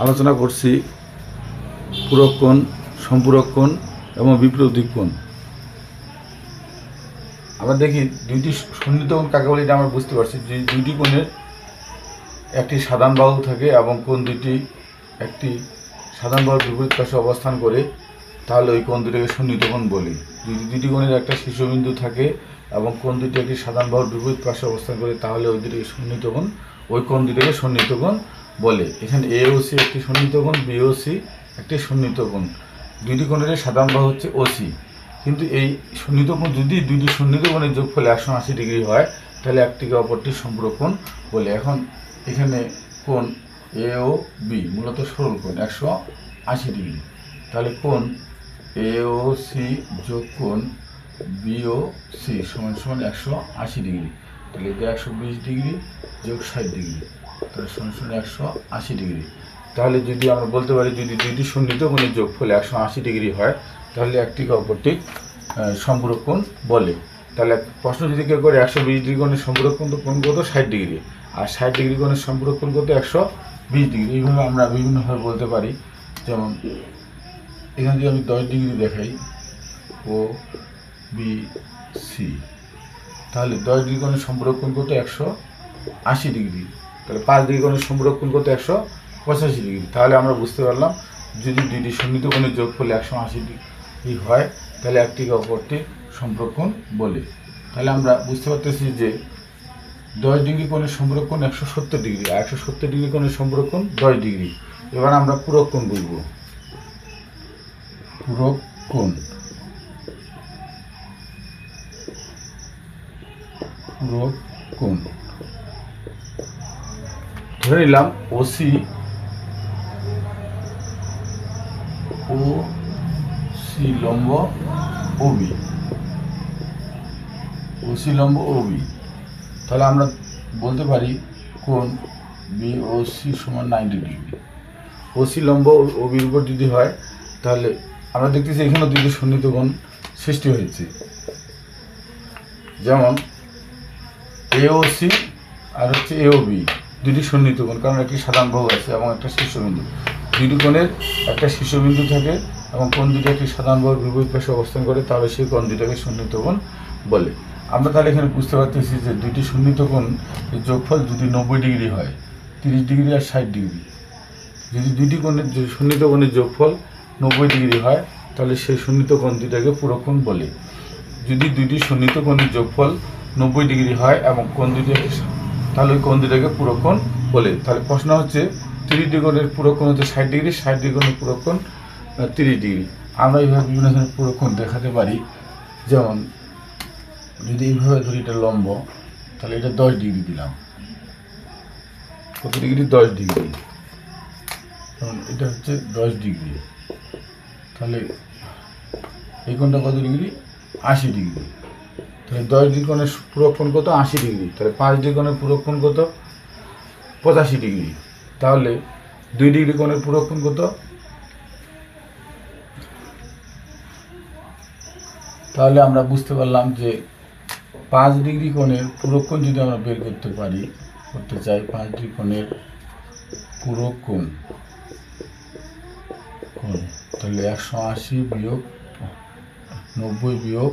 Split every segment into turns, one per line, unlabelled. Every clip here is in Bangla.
আলোচনা করছি পুরক্ষণ, সম্পূরক্ষণ এবং বিপ্লবিক কোণ আমরা দেখি দুইটি সন্নিহিত কাকে বলে এটা আমরা বুঝতে পারছি। যে দুইটি কোণের একটি সাধারণ বাহু থাকে এবং কোন দুটি একটি সাধারণ বাহুর বিপরীত পাশে অবস্থান করে, তাহলে ওই কোণ দুটিকে সন্নিহিত কোণ বলি। যদি দুটি কোণের একটা শীর্ষবিন্দু থাকে এবং কোন দুটি একটি সাধারণ বাহুর বিপরীত পাশে অবস্থান করে, তাহলে ওই দুটিকে সন্নিহিত কোণ, ওই কোণ দুটিকে সন্নিহিত কোণ বলে, এখানে এ ও সি একটি সন্নিহিত কোণ বি ও একটি সন্নিহিত কোণ। দুইটি কোণের সাধারণ বাহু হচ্ছে ওসি কিন্তু এই সন্নিহিত কোণ যদি দুইটি সন্নিহিত কোণের যোগফল একশো আশি ডিগ্রি হয়, তাহলে একটিকে অপরটি সম্পূরক কোণ বলে। এখন এখানে কোণ এ ও বি মূলত সরল কোণ, একশো আশি ডিগ্রি। তাহলে কোণ এ ও সি যোগ কোণ বি ও সি সমান সমান একশো আশি ডিগ্রি। তাহলে এটা একশো বিশ ডিগ্রি যোগ ষাট ডিগ্রি। তাহলে সমান সমান একশো আশি ডিগ্রি তাহলে যদি আমরা বলতে পারি যদি দুইটি সন্নিহিত কোণের যোগফল একশো আশি ডিগ্রি হয় তাহলে একটিকে অপরটি সম্পূরক বলে তাহলে প্রশ্ন যদি কেউ করে একশো বিশ ডিগ্রি কোণের সম্পূরক তো কোণ কত ষাট ডিগ্রি আর ষাট ডিগ্রি কোণের সম্পূরক কোণ কত একশো বিশ ডিগ্রি এইভাবে আমরা বিভিন্নভাবে বলতে পারি যেমন এখানে যদি আমি দশ ডিগ্রি দেখাই ও বি সি তাহলে দশ ডিগ্রি কোণের সম্পূরক কোণ কত একশো আশি ডিগ্রি তাহলে পাঁচ ডিগ্রি কোণের সম্পূরক কোণ কত একশো পঁচাশি ডিগ্রি। তাহলে আমরা বুঝতে পারলাম, যদি দুইটি সন্নিহিত কোণের যোগফল একশো আশি ডিগ্রি হয়, তাহলে একটিকে অপরটি সম্পর্কণ বলে। তাহলে আমরা বুঝতে পারতেছি যে দশ ডিগ্রি কোণের সম্পর্ক কোণ একশো সত্তর ডিগ্রি, আর একশো সত্তর ডিগ্রি কোণের সম্পর্ক কোণ দশ ডিগ্রি। এবার আমরা পূরক কোণ বুঝব। পূরক কোণ ধরে নিলাম ওসি ও সি লম্ব ওবি ওসি লম্ব ওবি তাহলে আমরা বলতে পারি কোন বি ও সি সমান নাইনটি ডিগ্রি। ওসি লম্ব ওবির উপর যদি হয়, তাহলে আমরা দেখতেছি এখানে দুটি সন্নিহিত কোণ সৃষ্টি হয়েছে। যেমন এওসি আর হচ্ছে এওবি দুটি সন্নিহিত কোণ, কারণ একটি সাধারণ বাহু আছে এবং একটা শীর্ষবিন্দু। দুটি কোণের একটা শীর্ষবিন্দু থাকে এবং কোন দুটি একটি সাধারণ বাহুর বিপরীত পাশে অবস্থান করে, তাহলে সেই কোণ দুটাকে সন্নিহিত কোণ বলে। আমরা তাহলে এখানে বুঝতে পারতেছি যে দুটি সন্নিহিত কোণ যোগফল যদি নব্বই ডিগ্রি হয়, তিরিশ ডিগ্রি আর ষাট ডিগ্রি। যদি দুটি কোণের সন্নিহিত কোণের যোগফল নব্বই ডিগ্রি হয়, তাহলে সেই সন্নিহিত কোণ দুটাকে পুরোক্ষণ বলে। যদি দুটি সন্নিহিত কোণের যোগফল নব্বই ডিগ্রি হয় এবং কোণ দুটি তাহলে ওই কোণ দুটাকে পুরোক্ষণ বলে? তাহলে প্রশ্ন হচ্ছে, তিরিশ ডিগ্রির পুরোক্ষণ হচ্ছে ষাট ডিগ্রি, ষাট ডিগ্রির পুরোক্ষণ তিরিশ ডিগ্রি। আমরা এইভাবে বিভিন্ন ধরনের পুরোক্ষণ দেখাতে পারি। যেমন, যদি এইভাবে ধরি এটা লম্ব, তাহলে এটা দশ ডিগ্রি দিলাম। কত ডিগ্রি? দশ ডিগ্রি। যেমন, এটা হচ্ছে দশ ডিগ্রি। তাহলে এই কোণটা কত ডিগ্রি? আশি ডিগ্রি। দশ ডিগ্রি কোণের পুরক্ষণ কত আশি ডিগ্রি। তাহলে পাঁচ ডিগ্রি কোণের পুরক্ষণ কত পঁচাশি ডিগ্রি। তাহলে দুই ডিগ্রি কোণের পুরক্ষণ কত তাহলে আমরা বুঝতে পারলাম যে পাঁচ ডিগ্রি কোণের পুরক্ষণ যদি আমরা বের করতে পারি, করতে চাই পাঁচ ডিগ্রি কোণের পুরক্ষণ। তাহলে একশো আশি বিয়োগ নব্বই বিয়োগ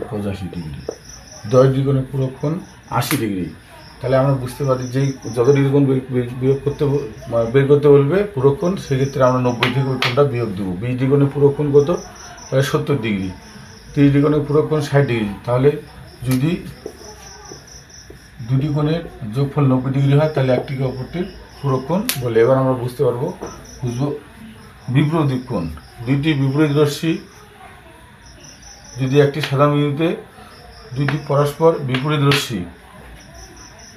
তাহলে পঁচাশি ডিগ্রি দশ ডিগ্রি কোণের পুরক্ষণ আশি ডিগ্রি তাহলে আমরা বুঝতে পারি যে যত কোণ বে- বিয়োগ করতে মানে বের করতে বলবে পুরক্ষণ সেক্ষেত্রে আমরা নব্বই থেকে কোণটা বিয়োগ দেবো। বিশ ডিগ্রি কোণের পুরক্ষণ কত? তাহলে সত্তর ডিগ্রি তিরিশ ডিগ্রি কোণের পুরক্ষণ ষাট ডিগ্রি তাহলে যদি দুটি কোণের যোগফল নব্বই ডিগ্রি হয়, তাহলে একটিকে অপরটির পুরক্ষণ বলে। এবার আমরা বুঝতে পারব, বুঝব বিপরীত কোণ। দুইটি বিপরীত রশ্মি যদি একটি সাধারণ বিন্দুতে দুইটি পরস্পর বিপরীত রশ্মি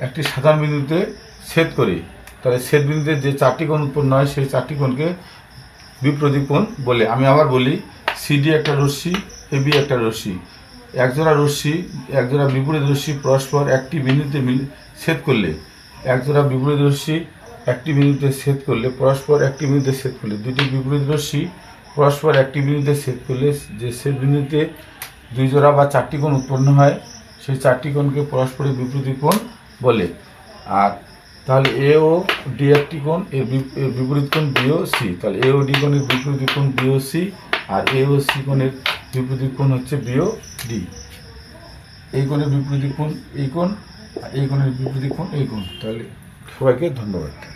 একটি সাধারণ বিন্দুতে ছেদ করে, তাহলে ছেদ বিন্দুতে যে চারটি কোণ উৎপন্ন হয়, সেই চারটি কোণকে বিপ্রতীক কোণ বলে। আমি আবার বলি সিডি একটা রশ্মি এবি একটা রশ্মি। একজোড়া রশ্মি, একজোড়া বিপরীত রশ্মি পরস্পর একটি বিন্দুতে মিল, ছেদ করলে, একজোড়া বিপরীত রশ্মি একটি বিন্দুতে ছেদ করলে, পরস্পর একটি বিন্দুতে ছেদ করলে দুটি বিপরীত রশ্মি পরস্পর একটি বিন্দুতে ছেদ করলে যে ছেদ বিন্দুতে দুই জোড়া বা চারটি কোণ উৎপন্ন হয়, সেই চারটি কোণকে পরস্পরের বিপরীত কোণ বলে। আর তাহলে এ ও ডি একটি কোণ, এর বিপরীত কোণ বি ও সি তাহলে এ ও ডি কোণের বিপরীত কোণ বি ও সি আর এ ও সি কোণের বিপরীত কোণ হচ্ছে বি ও ডি এই কোণের বিপরীত কোণ এই কোণ, আর এই কোণের বিপরীত কোণ এই কোণ। তাহলে সবাইকে ধন্যবাদ।